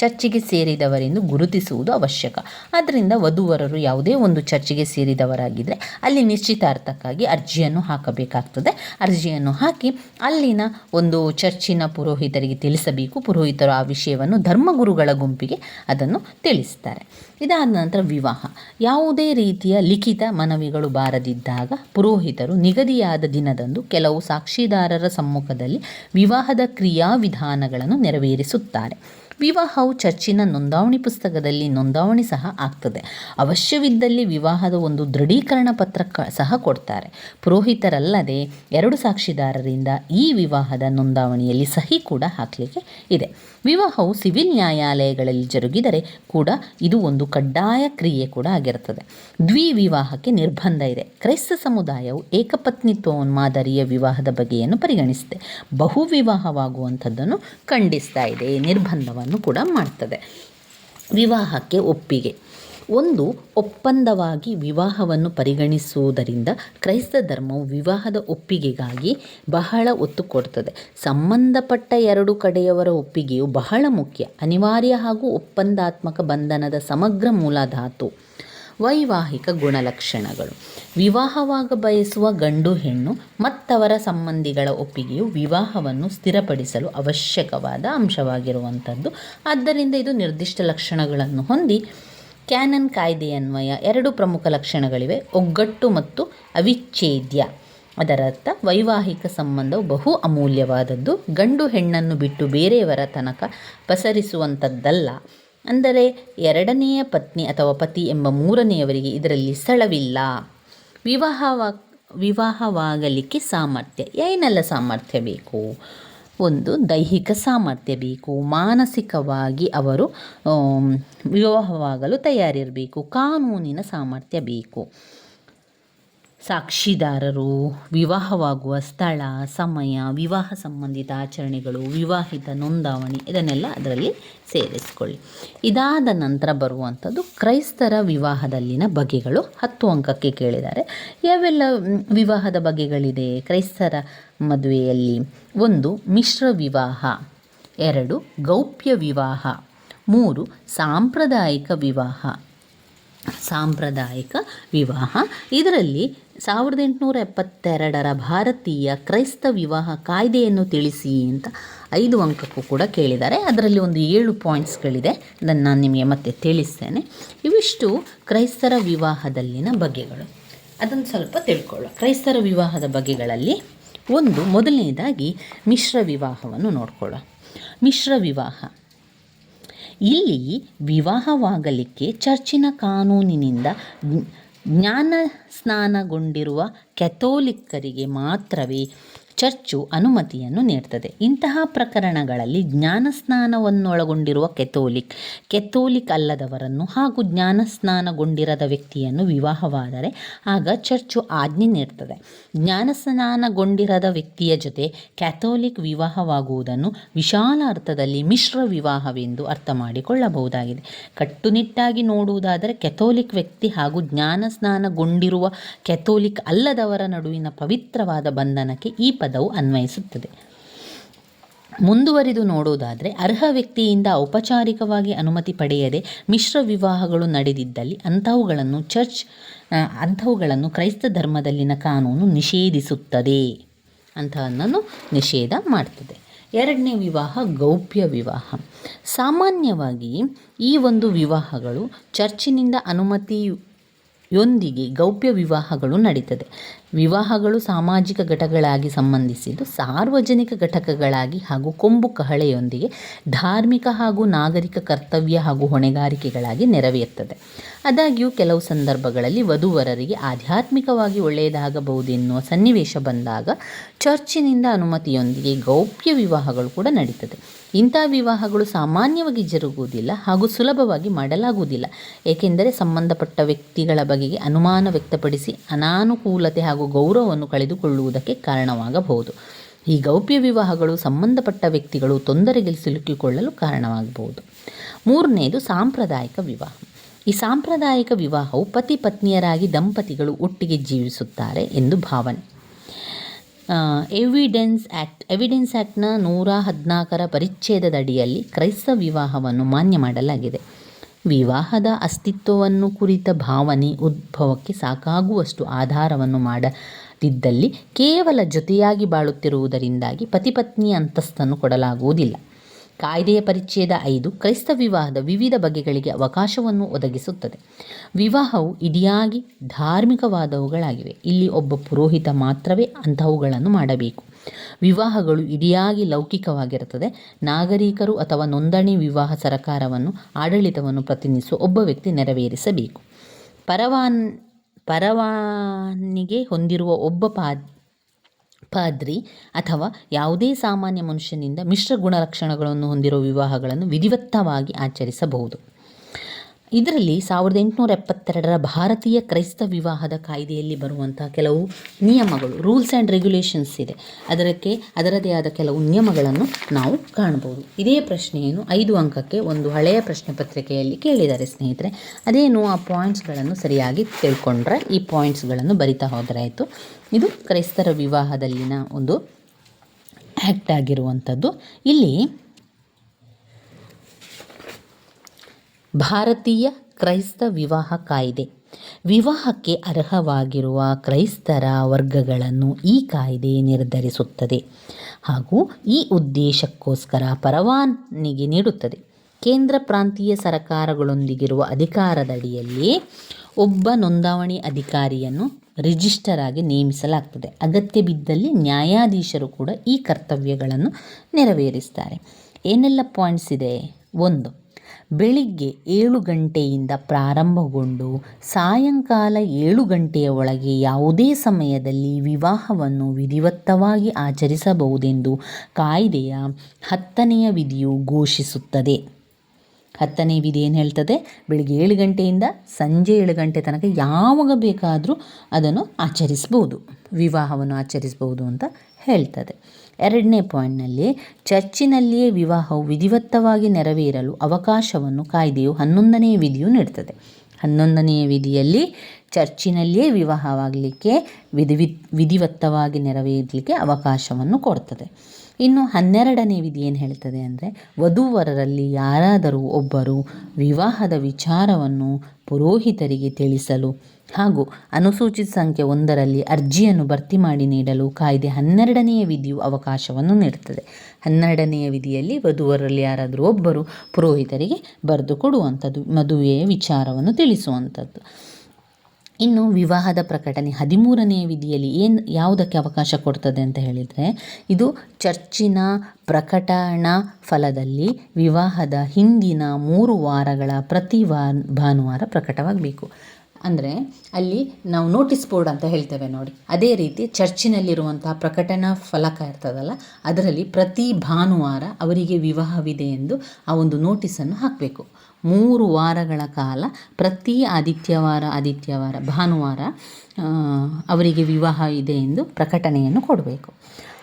ಚರ್ಚಿಗೆ ಸೇರಿದವರೆಂದು ಗುರುತಿಸುವುದು ಅವಶ್ಯಕ. ಆದ್ದರಿಂದ ವಧುವರರು ಯಾವುದೇ ಒಂದು ಚರ್ಚಿಗೆ ಸೇರಿದವರಾಗಿದ್ದರೆ ಅಲ್ಲಿ ನಿಶ್ಚಿತಾರ್ಥಕ್ಕಾಗಿ ಅರ್ಜಿಯನ್ನು ಹಾಕಬೇಕಾಗ್ತದೆ. ಅರ್ಜಿಯನ್ನು ಹಾಕಿ ಅಲ್ಲಿನ ಒಂದು ಚರ್ಚಿನ ಪುರೋಹಿತರಿಗೆ ತಿಳಿಸಬೇಕು. ಪುರೋಹಿತರು ಆ ವಿಷಯವನ್ನು ಧರ್ಮಗುರುಗಳ ಗುಂಪಿಗೆ ಅದನ್ನು ತಿಳಿಸ್ತಾರೆ. ಇದಾದ ನಂತರ ವಿವಾಹ. ಯಾವುದೇ ರೀತಿಯ ಲಿಖಿತ ಮನವಿಗಳು ಬಾರದಿದ್ದಾಗ ಪುರೋಹಿತರು ನಿಗದಿಯಾದ ದಿನದಂದು ಕೆಲವು ಸಾಕ್ಷಿದಾರರ ಸಮ್ಮುಖದಲ್ಲಿ ವಿವಾಹದ ಕ್ರಿಯಾವಿಧಾನಗಳನ್ನು ನೆರವೇರಿಸುತ್ತಾರೆ. ವಿವಾಹವು ಚರ್ಚಿನ ನೋಂದಾವಣಿ ಪುಸ್ತಕದಲ್ಲಿ ನೋಂದಾವಣಿ ಸಹ ಆಗ್ತದೆ. ಅವಶ್ಯವಿದ್ದಲ್ಲಿ ವಿವಾಹದ ಒಂದು ದೃಢೀಕರಣ ಪತ್ರ ಸಹ ಕೊಡ್ತಾರೆ. ಪುರೋಹಿತರಲ್ಲದೆ ಎರಡು ಸಾಕ್ಷಿದಾರರಿಂದ ಈ ವಿವಾಹದ ನೋಂದಾವಣಿಯಲ್ಲಿ ಸಹಿ ಕೂಡ ಹಾಕಲಿಕ್ಕೆ ಇದೆ. ವಿವಾಹವು ಸಿವಿಲ್ ನ್ಯಾಯಾಲಯಗಳಲ್ಲಿ ಜರುಗಿದರೆ ಕೂಡ ಇದು ಒಂದು ಕಡ್ಡಾಯ ಕ್ರಿಯೆ ಕೂಡ ಆಗಿರುತ್ತದೆ. ದ್ವಿವಿವಾಹಕ್ಕೆ ನಿರ್ಬಂಧ ಇದೆ. ಕ್ರೈಸ್ತ ಸಮುದಾಯವು ಏಕಪತ್ನಿತ್ವ ಮಾದರಿಯ ವಿವಾಹದ ಬಗೆಯನ್ನು ಪರಿಗಣಿಸಿದೆ ಬಹು ವಿವಾಹವಾಗುವಂಥದ್ದನ್ನು ಖಂಡಿಸ್ತಾ ಇದೆ. ನಿರ್ಬಂಧವನ್ನು ಕೂಡ ಮಾಡ್ತದೆ. ವಿವಾಹಕ್ಕೆ ಒಪ್ಪಿಗೆ. ಒಂದು ಒಪ್ಪಂದವಾಗಿ ವಿವಾಹವನ್ನು ಪರಿಗಣಿಸುವುದರಿಂದ ಕ್ರೈಸ್ತ ಧರ್ಮವು ವಿವಾಹದ ಒಪ್ಪಿಗೆಗಾಗಿ ಬಹಳ ಒತ್ತು ಕೊಡ್ತದೆ. ಸಂಬಂಧಪಟ್ಟ ಎರಡು ಕಡೆಯವರ ಒಪ್ಪಿಗೆಯು ಬಹಳ ಮುಖ್ಯ. ಅನಿವಾರ್ಯ ಹಾಗೂ ಒಪ್ಪಂದಾತ್ಮಕ ಬಂಧನದ ಸಮಗ್ರ ಮೂಲಧಾತು ವೈವಾಹಿಕ ಗುಣಲಕ್ಷಣಗಳು. ವಿವಾಹವಾಗ ಬಯಸುವ ಗಂಡು ಹೆಣ್ಣು ಮತ್ತವರ ಸಂಬಂಧಿಗಳ ಒಪ್ಪಿಗೆಯು ವಿವಾಹವನ್ನು ಸ್ಥಿರಪಡಿಸಲು ಅವಶ್ಯಕವಾದ ಅಂಶವಾಗಿರುವಂಥದ್ದು. ಆದ್ದರಿಂದ ಇದು ನಿರ್ದಿಷ್ಟ ಲಕ್ಷಣಗಳನ್ನು ಹೊಂದಿ ಕ್ಯಾನನ್ ಕಾಯ್ದೆಯನ್ವಯ ಎರಡು ಪ್ರಮುಖ ಲಕ್ಷಣಗಳಿವೆ. ಒಗ್ಗಟ್ಟು ಮತ್ತು ಅವಿಚ್ಛೇದ್ಯ. ಅದರರ್ಥ, ವೈವಾಹಿಕ ಸಂಬಂಧವು ಬಹು ಅಮೂಲ್ಯವಾದದ್ದು. ಗಂಡು ಹೆಣ್ಣನ್ನು ಬಿಟ್ಟು ಬೇರೆಯವರ ತನಕ ಪಸರಿಸುವಂಥದ್ದಲ್ಲ. ಅಂದರೆ, ಎರಡನೆಯ ಪತ್ನಿ ಅಥವಾ ಪತಿ ಎಂಬ ಮೂರನೆಯವರಿಗೆ ಇದರಲ್ಲಿ ಸ್ಥಳವಿಲ್ಲ ವಿವಾಹವ, ವಿವಾಹವಾಗಲಿಕ್ಕೆ ಸಾಮರ್ಥ್ಯ. ಏನೆಲ್ಲ ಸಾಮರ್ಥ್ಯ ಬೇಕು? ಒಂದು ದೈಹಿಕ ಸಾಮರ್ಥ್ಯ ಬೇಕು ಮಾನಸಿಕವಾಗಿ ಅವರು ವಿವಾಹವಾಗಲು ತಯಾರಿರಬೇಕು ಕಾನೂನಿನ ಸಾಮರ್ಥ್ಯ ಬೇಕು. ಸಾಕ್ಷಿದಾರರು, ವಿವಾಹವಾಗುವ ಸ್ಥಳ, ಸಮಯ, ವಿವಾಹ ಸಂಬಂಧಿತ ಆಚರಣೆಗಳು, ವಿವಾಹಿತ ನೋಂದಾವಣಿ ಇದನ್ನೆಲ್ಲ ಅದರಲ್ಲಿ ಸೇರಿಸಿಕೊಳ್ಳಿ. ಇದಾದ ನಂತರ ಬರುವಂಥದ್ದು ಕ್ರೈಸ್ತರ ವಿವಾಹದಲ್ಲಿನ ಬಗೆಗಳು ಹತ್ತು ಅಂಕಕ್ಕೆ ಕೇಳಿದ್ದಾರೆ. ಯಾವೆಲ್ಲ ವಿವಾಹದ ಬಗೆಗಳಿದೆ? ಕ್ರೈಸ್ತರ ಮದುವೆಯಲ್ಲಿ ಒಂದು ಮಿಶ್ರ ವಿವಾಹ, ಎರಡು ಗೌಪ್ಯ ವಿವಾಹ, ಮೂರು ಸಾಂಪ್ರದಾಯಿಕ ವಿವಾಹ ಸಾಂಪ್ರದಾಯಿಕ ವಿವಾಹ. ಇದರಲ್ಲಿ ಸಾವಿರದ ಎಂಟುನೂರ ಎಪ್ಪತ್ತೆರಡರ ಭಾರತೀಯ ಕ್ರೈಸ್ತ ವಿವಾಹ ಕಾಯ್ದೆಯನ್ನು ತಿಳಿಸಿ ಅಂತ ಐದು ಅಂಕಕ್ಕೂ ಕೂಡ ಕೇಳಿದ್ದಾರೆ. ಅದರಲ್ಲಿ ಒಂದು ಏಳು ಪಾಯಿಂಟ್ಸ್ಗಳಿದೆ ಅದನ್ನು ನಾನು ನಿಮಗೆ ಮತ್ತೆ ತಿಳಿಸ್ತೇನೆ. ಇವಿಷ್ಟು ಕ್ರೈಸ್ತರ ವಿವಾಹದಲ್ಲಿನ ಬಗೆಗಳು. ಅದನ್ನು ಸ್ವಲ್ಪ ತಿಳ್ಕೊಳ್ಳೋ ಕ್ರೈಸ್ತರ ವಿವಾಹದ ಬಗೆಗಳಲ್ಲಿ ಒಂದು, ಮೊದಲನೇದಾಗಿ ಮಿಶ್ರ ವಿವಾಹವನ್ನು ನೋಡ್ಕೊಳ್ಳೋ ಮಿಶ್ರ ವಿವಾಹ. ಇಲ್ಲಿ ವಿವಾಹವಾಗಲಿಕ್ಕೆ ಚರ್ಚಿನ ಕಾನೂನಿನಿಂದ ಜ್ಞಾನ ಸ್ನಾನಗೊಂಡಿರುವ ಕೆಥೋಲಿಕ್ಕರಿಗೆ ಮಾತ್ರವೇ ಚರ್ಚು ಅನುಮತಿಯನ್ನು ನೀಡ್ತದೆ. ಇಂತಹ ಪ್ರಕರಣಗಳಲ್ಲಿ ಜ್ಞಾನಸ್ನಾನವನ್ನೊಳಗೊಂಡಿರುವ ಕೆಥೋಲಿಕ್ ಕೆಥೋಲಿಕ್ ಅಲ್ಲದವರನ್ನು ಹಾಗೂ ಜ್ಞಾನಸ್ನಾನಗೊಂಡಿರದ ವ್ಯಕ್ತಿಯನ್ನು ವಿವಾಹವಾದರೆ ಆಗ ಚರ್ಚು ಆಜ್ಞೆ ನೀಡ್ತದೆ. ಜ್ಞಾನಸ್ನಾನಗೊಂಡಿರದ ವ್ಯಕ್ತಿಯ ಜೊತೆ ಕ್ಯಾಥೋಲಿಕ್ ವಿವಾಹವಾಗುವುದನ್ನು ವಿಶಾಲ ಅರ್ಥದಲ್ಲಿ ಮಿಶ್ರ ವಿವಾಹವೆಂದು ಅರ್ಥ ಮಾಡಿಕೊಳ್ಳಬಹುದಾಗಿದೆ. ಕಟ್ಟುನಿಟ್ಟಾಗಿ ನೋಡುವುದಾದರೆ ಕೆಥೋಲಿಕ್ ವ್ಯಕ್ತಿ ಹಾಗೂ ಜ್ಞಾನಸ್ನಾನಗೊಂಡಿರುವ ಕೆಥೋಲಿಕ್ ಅಲ್ಲದವರ ನಡುವಿನ ಪವಿತ್ರವಾದ ಬಂಧನಕ್ಕೆ ಈ ಪದವು ಅನ್ವಯಿಸುತ್ತದೆ. ಮುಂದುವರಿದು ನೋಡುವುದಾದರೆ, ಅರ್ಹ ವ್ಯಕ್ತಿಯಿಂದ ಔಪಚಾರಿಕವಾಗಿ ಅನುಮತಿ ಪಡೆಯದೆ ಮಿಶ್ರ ವಿವಾಹಗಳು ನಡೆದಿದ್ದಲ್ಲಿ ಅಂಥವುಗಳನ್ನು ಚರ್ಚ್ ಅಂಥವುಗಳನ್ನು ಕ್ರೈಸ್ತ ಧರ್ಮದಲ್ಲಿನ ಕಾನೂನು ನಿಷೇಧಿಸುತ್ತದೆ ಅಂತಹನ್ನು ನಿಷೇಧ ಮಾಡ್ತದೆ. ಎರಡನೇ ವಿವಾಹ ಗೌಪ್ಯ ವಿವಾಹ. ಸಾಮಾನ್ಯವಾಗಿ ಈ ಒಂದು ವಿವಾಹಗಳು ಚರ್ಚಿನಿಂದ ಅನುಮತಿಯೊಂದಿಗೆ ಗೌಪ್ಯ ವಿವಾಹಗಳು ನಡೀತದೆ. ವಿವಾಹಗಳು ಸಾಮಾಜಿಕ ಘಟಕಗಳಾಗಿ ಸಂಬಂಧಿಸಿದ್ದು, ಸಾರ್ವಜನಿಕ ಘಟಕಗಳಾಗಿ ಹಾಗೂ ಕೊಂಬು ಕಹಳೆಯೊಂದಿಗೆ ಧಾರ್ಮಿಕ ಹಾಗೂ ನಾಗರಿಕ ಕರ್ತವ್ಯ ಹಾಗೂ ಹೊಣೆಗಾರಿಕೆಗಳಾಗಿ ನೆರವೇರ್ತದೆ. ಆದಾಗ್ಯೂ ಕೆಲವು ಸಂದರ್ಭಗಳಲ್ಲಿ ವಧುವರರಿಗೆ ಆಧ್ಯಾತ್ಮಿಕವಾಗಿ ಒಳ್ಳೆಯದಾಗಬಹುದೆನ್ನುವ ಸನ್ನಿವೇಶ ಬಂದಾಗ ಚರ್ಚಿನಿಂದ ಅನುಮತಿಯೊಂದಿಗೆ ಗೌಪ್ಯ ವಿವಾಹಗಳು ಕೂಡ ನಡೀತದೆ. ಇಂಥ ವಿವಾಹಗಳು ಸಾಮಾನ್ಯವಾಗಿ ಜರುಗುವುದಿಲ್ಲ ಹಾಗೂ ಸುಲಭವಾಗಿ ಮಾಡಲಾಗುವುದಿಲ್ಲ. ಏಕೆಂದರೆ ಸಂಬಂಧಪಟ್ಟ ವ್ಯಕ್ತಿಗಳ ಬಗೆಗೆ ಅನುಮಾನ ವ್ಯಕ್ತಪಡಿಸಿ ಅನಾನುಕೂಲತೆ ಹಾಗೂ ಗೌರವವನ್ನು ಕಳೆದುಕೊಳ್ಳುವುದಕ್ಕೆ ಕಾರಣವಾಗಬಹುದು. ಈ ಗೌಪ್ಯ ವಿವಾಹಗಳು ಸಂಬಂಧಪಟ್ಟ ವ್ಯಕ್ತಿಗಳು ತೊಂದರೆಗೆ ಸಿಲುಕಿಕೊಳ್ಳಲು ಕಾರಣವಾಗಬಹುದು. ಮೂರನೆಯದು ಸಾಂಪ್ರದಾಯಿಕ ವಿವಾಹ. ಈ ಸಾಂಪ್ರದಾಯಿಕ ವಿವಾಹವು ಪತಿ ಪತ್ನಿಯರಾಗಿ ದಂಪತಿಗಳು ಒಟ್ಟಿಗೆ ಜೀವಿಸುತ್ತಾರೆ ಎಂದು ಭಾವನೆ. ಎವಿಡೆನ್ಸ್ ಆ್ಯಕ್ಟ್ ಎವಿಡೆನ್ಸ್ ಆ್ಯಕ್ಟ್ನ ನೂರ ಹದಿನಾಲ್ಕರ ಪರಿಚ್ಛೇದದ ಅಡಿಯಲ್ಲಿ ಕ್ರೈಸ್ತ ವಿವಾಹವನ್ನು ಮಾನ್ಯ ಮಾಡಲಾಗಿದೆ. ವಿವಾಹದ ಅಸ್ತಿತ್ವವನ್ನು ಕುರಿತ ಭಾವನೆ ಉದ್ಭವಕ್ಕೆ ಸಾಕಾಗುವಷ್ಟು ಆಧಾರವನ್ನು ಮಾಡದಿದ್ದಲ್ಲಿ ಕೇವಲ ಜೊತೆಯಾಗಿ ಬಾಳುತ್ತಿರುವುದರಿಂದಾಗಿ ಪತಿಪತ್ನಿಯ ಅಂತಸ್ತನ್ನು ಕೊಡಲಾಗುವುದಿಲ್ಲ. ಕಾಯ್ದೆಯ ಪರಿಚ್ಛೇದ ಐದು ಕ್ರೈಸ್ತ ವಿವಾಹದ ವಿವಿಧ ಬಗೆಗಳಿಗೆ ಅವಕಾಶವನ್ನು ಒದಗಿಸುತ್ತದೆ. ವಿವಾಹವು ಇಡಿಯಾಗಿ ಧಾರ್ಮಿಕವಾದವುಗಳಾಗಿವೆ. ಇಲ್ಲಿ ಒಬ್ಬ ಪುರೋಹಿತ ಮಾತ್ರವೇ ಅಂತಹವುಗಳನ್ನು ಮಾಡಬೇಕು. ವಿವಾಹಗಳು ಇಡಿಯಾಗಿ ಲೌಕಿಕವಾಗಿರುತ್ತದೆ. ನಾಗರಿಕರು ಅಥವಾ ನೋಂದಣಿ ವಿವಾಹ ಸರಕಾರವನ್ನು, ಆಡಳಿತವನ್ನು ಪ್ರತಿನಿಧಿಸುವ ಒಬ್ಬ ವ್ಯಕ್ತಿ ನೆರವೇರಿಸಬೇಕು. ಪರವಾನ್, ಪರವಾನಿಗೆ ಹೊಂದಿರುವ ಒಬ್ಬ ಪಾ ಪಾದ್ರಿ ಅಥವಾ ಯಾವುದೇ ಸಾಮಾನ್ಯ ಮನುಷ್ಯನಿಂದ ಮಿಶ್ರ ಗುಣಲಕ್ಷಣಗಳನ್ನು ಹೊಂದಿರುವ ವಿವಾಹಗಳನ್ನು ವಿಧಿವತ್ತವಾಗಿ ಆಚರಿಸಬಹುದು. ಇದರಲ್ಲಿ ಸಾವಿರದ ಎಂಟುನೂರ ಎಪ್ಪತ್ತೆರಡರ ಭಾರತೀಯ ಕ್ರೈಸ್ತ ವಿವಾಹದ ಕಾಯ್ದೆಯಲ್ಲಿ ಬರುವಂತಹ ಕೆಲವು ನಿಯಮಗಳು, ರೂಲ್ಸ್ ಆ್ಯಂಡ್ ರೆಗ್ಯುಲೇಷನ್ಸ್ ಇದೆ. ಅದಕ್ಕೆ ಅದರದೇ ಆದ ಕೆಲವು ನಿಯಮಗಳನ್ನು ನಾವು ಕಾಣ್ಬೋದು ಇದೇ ಪ್ರಶ್ನೆಯನ್ನು ಐದು ಅಂಕಕ್ಕೆ ಒಂದು ಹಳೆಯ ಪ್ರಶ್ನೆ ಪತ್ರಿಕೆಯಲ್ಲಿ ಕೇಳಿದ್ದಾರೆ ಸ್ನೇಹಿತರೆ. ಅದೇನು ಆ ಪಾಯಿಂಟ್ಸ್ಗಳನ್ನು ಸರಿಯಾಗಿ ತಿಳ್ಕೊಂಡ್ರೆ ಈ ಪಾಯಿಂಟ್ಸ್ಗಳನ್ನು ಬರಿತಾ ಹೋದರೆ ಆಯಿತು ಇದು ಕ್ರೈಸ್ತರ ವಿವಾಹದಲ್ಲಿನ ಒಂದು ಆ್ಯಕ್ಟ್ ಆಗಿರುವಂಥದ್ದು. ಇಲ್ಲಿ ಭಾರತೀಯ ಕ್ರೈಸ್ತ ವಿವಾಹ ಕಾಯ್ದೆ. ವಿವಾಹಕ್ಕೆ ಅರ್ಹವಾಗಿರುವ ಕ್ರೈಸ್ತರ ವರ್ಗಗಳನ್ನು ಈ ಕಾಯ್ದೆ ನಿರ್ಧರಿಸುತ್ತದೆ ಹಾಗೂ ಈ ಉದ್ದೇಶಕ್ಕೋಸ್ಕರ ಪರವಾನಿಗೆ ನೀಡುತ್ತದೆ. ಕೇಂದ್ರ ಪ್ರಾಂತೀಯ ಸರಕಾರಗಳೊಂದಿಗಿರುವ ಅಧಿಕಾರದಡಿಯಲ್ಲಿ ಒಬ್ಬ ನೋಂದಾವಣಿ ಅಧಿಕಾರಿಯನ್ನು ರಿಜಿಸ್ಟರ್ ಆಗಿ ನೇಮಿಸಲಾಗ್ತದೆ. ಅಗತ್ಯ ಬಿದ್ದಲ್ಲಿ ನ್ಯಾಯಾಧೀಶರು ಕೂಡ ಈ ಕರ್ತವ್ಯಗಳನ್ನು ನೆರವೇರಿಸ್ತಾರೆ. ಏನೆಲ್ಲ ಪಾಯಿಂಟ್ಸ್ ಇದೆ? ಒಂದು ಬೆಳಿಗ್ಗೆ ಏಳು ಗಂಟೆಯಿಂದ ಪ್ರಾರಂಭಗೊಂಡು ಸಾಯಂಕಾಲ ಏಳು ಗಂಟೆಯ ಒಳಗೆ ಯಾವುದೇ ಸಮಯದಲ್ಲಿ ವಿವಾಹವನ್ನು ವಿಧಿವತ್ತವಾಗಿ ಆಚರಿಸಬಹುದೆಂದು ಕಾಯ್ದೆಯ ಹತ್ತನೆಯ ವಿಧಿಯು ಘೋಷಿಸುತ್ತದೆ. ಹತ್ತನೇ ವಿಧಿ ಏನು ಹೇಳ್ತದೆ? ಬೆಳಿಗ್ಗೆ ಏಳು ಗಂಟೆಯಿಂದ ಸಂಜೆ ಏಳು ಗಂಟೆ ತನಕ ಯಾವಾಗ ಬೇಕಾದರೂ ಅದನ್ನು ಆಚರಿಸ್ಬೋದು. ವಿವಾಹವನ್ನು ಆಚರಿಸ್ಬೋದು ಅಂತ ಹೇಳ್ತದೆ. ಎರಡನೇ ಪಾಯಿಂಟ್ನಲ್ಲಿ, ಚರ್ಚಿನಲ್ಲಿಯೇ ವಿವಾಹವು ವಿಧಿವತ್ತವಾಗಿ ನೆರವೇರಲು ಅವಕಾಶವನ್ನು ಕಾಯ್ದೆಯು ಹನ್ನೊಂದನೆಯ ವಿಧಿಯು ನೀಡ್ತದೆ. ಹನ್ನೊಂದನೆಯ ವಿಧಿಯಲ್ಲಿ ಚರ್ಚಿನಲ್ಲಿಯೇ ವಿವಾಹವಾಗಲಿಕ್ಕೆ ವಿಧಿವಿ ವಿಧಿವತ್ತವಾಗಿ ನೆರವೇರಲಿಕ್ಕೆ ಅವಕಾಶವನ್ನು ಕೊಡ್ತದೆ. ಇನ್ನು ಹನ್ನೆರಡನೇ ವಿಧಿ ಏನು ಹೇಳ್ತದೆ ಅಂದರೆ, ವಧುವರರಲ್ಲಿ ಯಾರಾದರೂ ಒಬ್ಬರು ವಿವಾಹದ ವಿಚಾರವನ್ನು ಪುರೋಹಿತರಿಗೆ ತಿಳಿಸಲು ಹಾಗೂ ಅನುಸೂಚಿತ ಸಂಖ್ಯೆ ಒಂದರಲ್ಲಿ ಅರ್ಜಿಯನ್ನು ಭರ್ತಿ ಮಾಡಿ ನೀಡಲು ಕಾಯ್ದೆ ಹನ್ನೆರಡನೆಯ ವಿಧಿಯು ಅವಕಾಶವನ್ನು ನೀಡುತ್ತದೆ ಹನ್ನೆರಡನೆಯ ವಿಧಿಯಲ್ಲಿ ವಧುವರಲ್ಲಿ ಯಾರಾದರೂ ಒಬ್ಬರು ಪುರೋಹಿತರಿಗೆ ಬರೆದು ಕೊಡುವಂಥದ್ದು, ಮದುವೆಯ ವಿಚಾರವನ್ನು ತಿಳಿಸುವಂಥದ್ದು. ಇನ್ನು ವಿವಾಹದ ಪ್ರಕಟಣೆ ಹದಿಮೂರನೆಯ ವಿಧಿಯಲ್ಲಿ ಏನು ಯಾವುದಕ್ಕೆ ಅವಕಾಶ ಕೊಡ್ತದೆ ಅಂತ ಹೇಳಿದರೆ, ಇದು ಚರ್ಚಿನ ಪ್ರಕಟಣಾ ಫಲದಲ್ಲಿ ವಿವಾಹದ ಹಿಂದಿನ ಮೂರು ವಾರಗಳ ಪ್ರತಿ ಭಾನುವಾರ ಪ್ರಕಟವಾಗಬೇಕು. ಅಂದರೆ ಅಲ್ಲಿ ನಾವು ನೋಟಿಸ್ ಬೋರ್ಡ್ ಅಂತ ಹೇಳ್ತೇವೆ ನೋಡಿ. ಅದೇ ರೀತಿ ಚರ್ಚಿನಲ್ಲಿರುವಂತಹ ಪ್ರಕಟಣಾ ಫಲಕ ಇರ್ತದಲ್ಲ, ಅದರಲ್ಲಿ ಪ್ರತಿ ಭಾನುವಾರ ಅವರಿಗೆ ವಿವಾಹವಿದೆ ಎಂದು ಆ ಒಂದು ನೋಟಿಸನ್ನು ಹಾಕಬೇಕು. ಮೂರು ವಾರಗಳ ಕಾಲ ಪ್ರತಿ ಆದಿತ್ಯವಾರ ಆದಿತ್ಯವಾರ, ಭಾನುವಾರ ಅವರಿಗೆ ವಿವಾಹ ಇದೆ ಎಂದು ಪ್ರಕಟಣೆಯನ್ನು ಕೊಡಬೇಕು.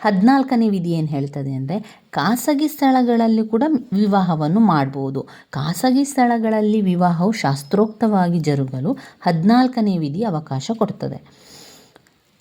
ಹದಿನಾಲ್ಕನೇ ವಿಧಿ ಏನು ಹೇಳ್ತದೆ ಅಂದರೆ ಖಾಸಗಿ ಸ್ಥಳಗಳಲ್ಲಿ ಕೂಡ ವಿವಾಹವನ್ನು ಮಾಡ್ಬೋದು. ಖಾಸಗಿ ಸ್ಥಳಗಳಲ್ಲಿ ವಿವಾಹವು ಶಾಸ್ತ್ರೋಕ್ತವಾಗಿ ಜರುಗಲು ಹದಿನಾಲ್ಕನೇ ವಿಧಿ ಅವಕಾಶ ಕೊಡ್ತದೆ.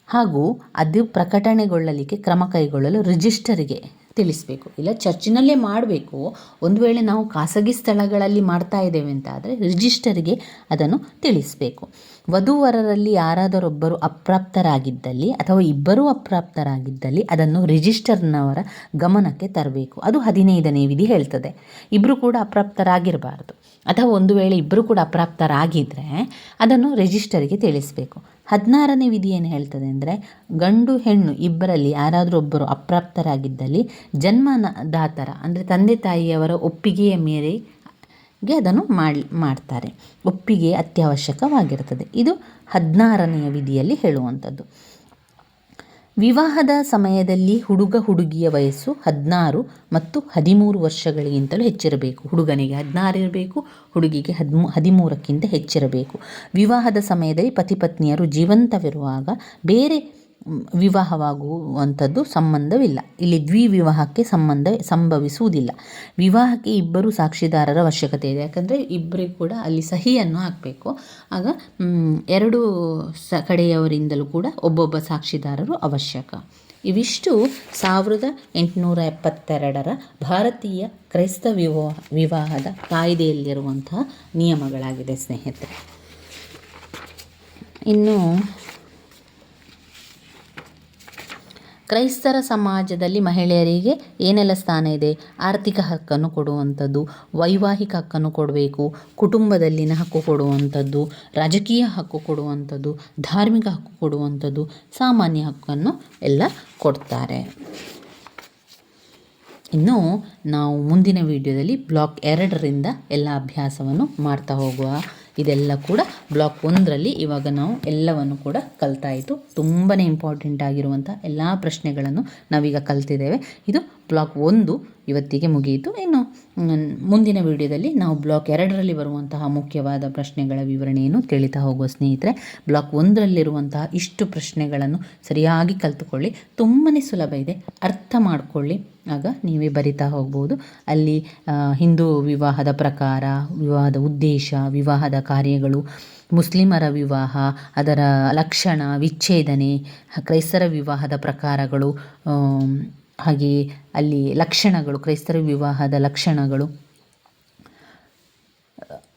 ಹಾಗೂ ಅದು ಪ್ರಕಟಣೆಗೊಳ್ಳಲಿಕ್ಕೆ ಕ್ರಮ ಕೈಗೊಳ್ಳಲು ರಿಜಿಸ್ಟರಿಗೆ ತಿಳಿಸಬೇಕು. ಇಲ್ಲ, ಚರ್ಚಿನಲ್ಲೇ ಮಾಡಬೇಕು. ಒಂದು ವೇಳೆ ನಾವು ಖಾಸಗಿ ಸ್ಥಳಗಳಲ್ಲಿ ಮಾಡ್ತಾ ಇದ್ದೇವೆ ಅಂತ ಆದರೆ ರಿಜಿಸ್ಟರ್ಗೆ ಅದನ್ನು ತಿಳಿಸಬೇಕು. ವಧುವರರಲ್ಲಿ ಯಾರಾದರೊಬ್ಬರು ಅಪ್ರಾಪ್ತರಾಗಿದ್ದಲ್ಲಿ ಅಥವಾ ಇಬ್ಬರೂ ಅಪ್ರಾಪ್ತರಾಗಿದ್ದಲ್ಲಿ ಅದನ್ನು ರಿಜಿಸ್ಟರ್ನವರ ಗಮನಕ್ಕೆ ತರಬೇಕು. ಅದು ಹದಿನೈದನೇ ವಿಧಿ ಹೇಳ್ತದೆ. ಇಬ್ಬರು ಕೂಡ ಅಪ್ರಾಪ್ತರಾಗಿರಬಾರ್ದು. ಅಥವಾ ಒಂದು ವೇಳೆ ಇಬ್ಬರು ಕೂಡ ಅಪ್ರಾಪ್ತರಾಗಿದ್ದರೆ ಅದನ್ನು ರಿಜಿಸ್ಟರ್ಗೆ ತಿಳಿಸಬೇಕು. ಹದಿನಾರನೇ ವಿಧಿ ಏನು ಹೇಳ್ತದೆ ಅಂದರೆ ಗಂಡು ಹೆಣ್ಣು ಇಬ್ಬರಲ್ಲಿ ಯಾರಾದರೂ ಒಬ್ಬರು ಅಪ್ರಾಪ್ತರಾಗಿದ್ದಲ್ಲಿ ಜನ್ಮದಾತರ ಅಂದರೆ ತಂದೆ ತಾಯಿಯವರ ಒಪ್ಪಿಗೆಯ ಮೇರೆಗೆ ಅದನ್ನು ಮಾಡಿ, ಮಾಡ್ತಾರೆ. ಒಪ್ಪಿಗೆ ಅತ್ಯವಶ್ಯಕವಾಗಿರ್ತದೆ. ಇದು ಹದಿನಾರನೆಯ ವಿಧಿಯಲ್ಲಿ ಹೇಳುವಂಥದ್ದು. ವಿವಾಹದ ಸಮಯದಲ್ಲಿ ಹುಡುಗ ಹುಡುಗಿಯ ವಯಸ್ಸು ಹದಿನಾರು ಮತ್ತು ಹದಿಮೂರು ವರ್ಷಗಳಿಗಿಂತಲೂ ಹೆಚ್ಚಿರಬೇಕು. ಹುಡುಗನಿಗೆ ಹದಿನಾರು ಇರಬೇಕು, ಹುಡುಗಿಗೆ ಹದಿಮೂ, ಹದಿಮೂರಕ್ಕಿಂತ ಹೆಚ್ಚಿರಬೇಕು. ವಿವಾಹದ ಸಮಯದಲ್ಲಿ ಪತಿ ಪತ್ನಿಯರು ಜೀವಂತವಿರುವಾಗ ಬೇರೆ ವಿವಾಹವಾಗುವಂಥದ್ದು ಸಂಬಂಧವಿಲ್ಲ. ಇಲ್ಲಿ ದ್ವಿವಿವಾಹಕ್ಕೆ ಸಂಬಂಧ ಸಂಭವಿಸುವುದಿಲ್ಲ. ವಿವಾಹಕ್ಕೆ ಇಬ್ಬರು ಸಾಕ್ಷಿದಾರರ ಅವಶ್ಯಕತೆ ಇದೆ. ಯಾಕಂದರೆ ಇಬ್ಬರಿಗೂ ಕೂಡ ಅಲ್ಲಿ ಸಹಿಯನ್ನು ಹಾಕಬೇಕು. ಆಗ ಎರಡು ಸ, ಕಡೆಯವರಿಂದಲೂ ಕೂಡ ಒಬ್ಬೊಬ್ಬ ಸಾಕ್ಷಿದಾರರು ಅವಶ್ಯಕ. ಇವಿಷ್ಟು ಸಾವಿರದ ಎಂಟುನೂರ ಎಪ್ಪತ್ತೆರಡರ ಭಾರತೀಯ ಕ್ರೈಸ್ತ ವಿವಾಹ ವಿವಾಹದ ಕಾಯ್ದೆಯಲ್ಲಿರುವಂತಹ ನಿಯಮಗಳಾಗಿದೆ ಸ್ನೇಹಿತರೆ. ಇನ್ನು ಕ್ರೈಸ್ತರ ಸಮಾಜದಲ್ಲಿ ಮಹಿಳೆಯರಿಗೆ ಏನೆಲ್ಲ ಸ್ಥಾನ ಇದೆ? ಆರ್ಥಿಕ ಹಕ್ಕನ್ನು ಕೊಡುವಂಥದ್ದು, ವೈವಾಹಿಕ ಹಕ್ಕನ್ನು ಕೊಡಬೇಕು, ಕುಟುಂಬದಲ್ಲಿನ ಹಕ್ಕು ಕೊಡುವಂಥದ್ದು, ರಾಜಕೀಯ ಹಕ್ಕು ಕೊಡುವಂಥದ್ದು, ಧಾರ್ಮಿಕ ಹಕ್ಕು ಕೊಡುವಂಥದ್ದು ಸಾಮಾನ್ಯ ಹಕ್ಕನ್ನು ಎಲ್ಲ ಕೊಡ್ತಾರೆ. ಇನ್ನು ನಾವು ಮುಂದಿನ ವಿಡಿಯೋದಲ್ಲಿ ಬ್ಲಾಕ್ ಎರಡರಿಂದ ಎಲ್ಲ ಅಭ್ಯಾಸವನ್ನು ಮಾಡ್ತಾ ಹೋಗುವ ಇದೆಲ್ಲ ಕೂಡ ಬ್ಲಾಕ್ ಒಂದರಲ್ಲಿ ಇವಾಗ ನಾವು ಎಲ್ಲವನ್ನು ಕೂಡ ಕಲ್ತಾಯಿತು ತುಂಬಾ ಇಂಪಾರ್ಟೆಂಟ್ ಆಗಿರುವಂಥ ಎಲ್ಲ ಪ್ರಶ್ನೆಗಳನ್ನು ನಾವೀಗ ಕಲ್ತಿದ್ದೇವೆ. ಇದು ಬ್ಲಾಕ್ ಒಂದು ಇವತ್ತಿಗೆ ಮುಗಿಯಿತು. ಇನ್ನು ಮುಂದಿನ ವಿಡಿಯೋದಲ್ಲಿ ನಾವು ಬ್ಲಾಕ್ ಎರಡರಲ್ಲಿ ಬರುವಂತಹ ಮುಖ್ಯವಾದ ಪ್ರಶ್ನೆಗಳ ವಿವರಣೆಯನ್ನು ತಿಳಿತಾ ಹೋಗುವ ಸ್ನೇಹಿತರೆ ಬ್ಲಾಕ್ ಒಂದರಲ್ಲಿರುವಂತಹ ಇಷ್ಟು ಪ್ರಶ್ನೆಗಳನ್ನು ಸರಿಯಾಗಿ ಕಲ್ತುಕೊಳ್ಳಿ. ತುಂಬಾ ಸುಲಭ ಇದೆ. ಅರ್ಥ ಮಾಡಿಕೊಳ್ಳಿ. ಆಗ ನೀವೇ ಬರಿತಾ ಹೋಗ್ಬೋದು. ಅಲ್ಲಿ ಹಿಂದೂ ವಿವಾಹದ ಪ್ರಕಾರ, ವಿವಾಹದ ಉದ್ದೇಶ, ವಿವಾಹದ ಕಾರ್ಯಗಳು, ಮುಸ್ಲಿಮರ ವಿವಾಹ, ಅದರ ಲಕ್ಷಣ, ವಿಚ್ಛೇದನೆ, ಕ್ರೈಸ್ತರ ವಿವಾಹದ ಪ್ರಕಾರಗಳು ಹಾಗೆಯೇ ಅಲ್ಲಿ ಲಕ್ಷಣಗಳು, ಕ್ರೈಸ್ತರ ವಿವಾಹದ ಲಕ್ಷಣಗಳು.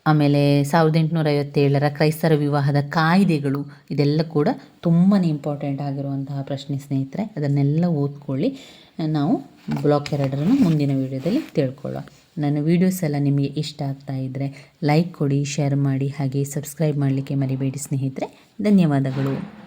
ಆಮೇಲೆ ಸಾವಿರದ ಎಂಟುನೂರ ಐವತ್ತೇಳರ ಕ್ರೈಸ್ತರ ವಿವಾಹದ ಕಾಯ್ದೆಗಳು, ಇದೆಲ್ಲ ಕೂಡ ತುಂಬಾ ಇಂಪಾರ್ಟೆಂಟ್ ಆಗಿರುವಂತಹ ಪ್ರಶ್ನೆ ಸ್ನೇಹಿತರೆ. ಅದನ್ನೆಲ್ಲ ಓದ್ಕೊಳ್ಳಿ. ನಾವು ಬ್ಲಾಕ್ ಎರಡರನ್ನು ಮುಂದಿನ ವೀಡಿಯೋದಲ್ಲಿ ತಿಳ್ಕೊಳ್ಳೋಣ. ನನ್ನ ವೀಡಿಯೋಸ್ ಎಲ್ಲ ನಿಮಗೆ ಇಷ್ಟ ಆಗ್ತಾ ಇದ್ದರೆ ಲೈಕ್ ಕೊಡಿ, ಶೇರ್ ಮಾಡಿ ಹಾಗೆ ಸಬ್ಸ್ಕ್ರೈಬ್ ಮಾಡಲಿಕ್ಕೆ ಮರಿಬೇಡಿ ಸ್ನೇಹಿತರೆ. ಧನ್ಯವಾದಗಳು.